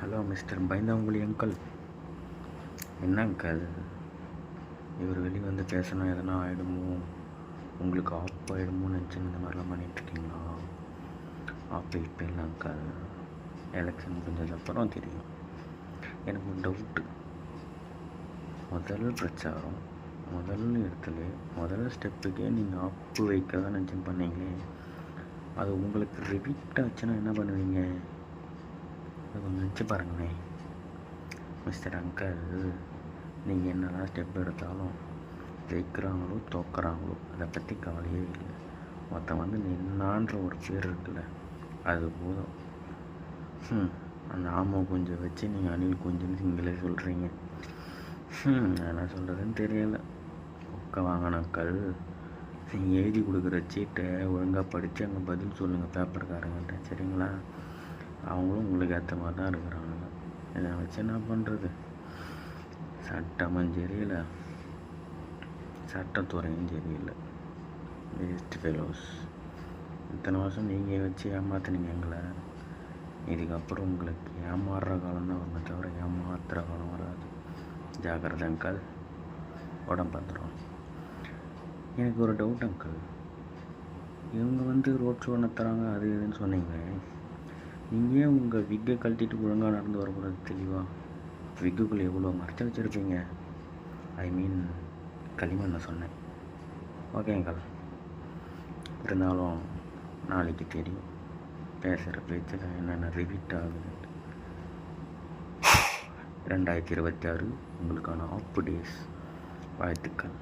Hello mister பயந்தாங்குழி uncle என்ன uncle இவர் வெளியே வந்து பேசினா எதனா ஆகிடுமோ உங்களுக்கு ஆப் ஆகிடுமோன்னு நினச்சி இந்த மாதிரிலாம் பண்ணிகிட்ருக்கீங்களா ஆஃப் இப்போ இல்லை அங்கிள் எலெக்ஷன் முடிஞ்சதுக்கப்புறம் தெரியும். எனக்கு ஒரு டவுட்டு முதல் பிரச்சாரம் முதல் இடத்துல முதல் ஸ்டெப்புக்கே நீங்கள் ஆப்பு வைக்க தான் நினச்சி பண்ணீங்களே. அது உங்களுக்கு ரிப்பீட் ஆச்சுன்னா என்ன பண்ணுவீங்க? கொஞ்சம் நினச்சி பாருங்களேன் மிஸ்டர் அங்கிள் நீங்கள் என்னெல்லாம் ஸ்டெப் எடுத்தாலும் ஜெயிக்கிறாங்களோ தோக்குறாங்களோ அதை பற்றி கவலையே இல்லை. மொத்தம் வந்து நின்னான்ற ஒரு பேர் இருக்குல்ல அது போதும். ம் அந்த கொஞ்சம் வச்சு நீங்கள் அணில் கொஞ்சம் நீங்களே சொல்கிறீங்க ம் என்ன சொல்கிறதுன்னு தெரியல. உக்க வாங்கினாக்கள் நீங்கள் எழுதி கொடுக்குற சீட்டை ஒழுங்காக படித்து அங்கே பதில் சொல்லுங்கள் பேப்பர்காரங்கள்ட்ட சரிங்களா? அவங்களும் உங்களுக்கு ஏற்ற மாதிரி தான் இருக்கிறாங்க. இதை வச்சு என்ன பண்ணுறது சட்டமும் சரியில்லை. சட்டத்துறையும் சரியில்லை. வேஸ்ட் ஃபெலோஸ் இத்தனை வருஷம் நீங்கள் வச்சு ஏமாத்துனீங்க எங்களை. இதுக்கப்புறம் உங்களுக்கு ஏமாறுற காலம் தான் வருமே தவிர ஏமாத்துகிற காலம் வராது. ஜாக்கிரதை அங்கிள். உடம்பு வந்துடும் எனக்கு ஒரு டவுட் அங்கிள். இவங்க வந்து ரோட் ஷோ நடத்துகிறாங்க அது இதுன்னு சொன்னீங்க நீங்கள் ஏன் உங்கள் விக்கை கழட்டிட்டு ஒழுங்காக நடந்து வரக்கூடாது தெளிவாக விக்குக்குள்ளே எவ்வளோ மறைச்சி வச்சுருப்பீங்க ஐ மீன் களிமண்ணை சொன்னேன். ஓகே இருந்தாலும் நாளைக்கு தெரியும். பேசுகிற பேச்சில் என்னென்ன ரிவிட் ஆகுது ரெண்டாயிரத்தி இருபத்தி ஆறு உங்களுக்கான ஆஃப் டேஸ் வாழ்த்துக்கள்.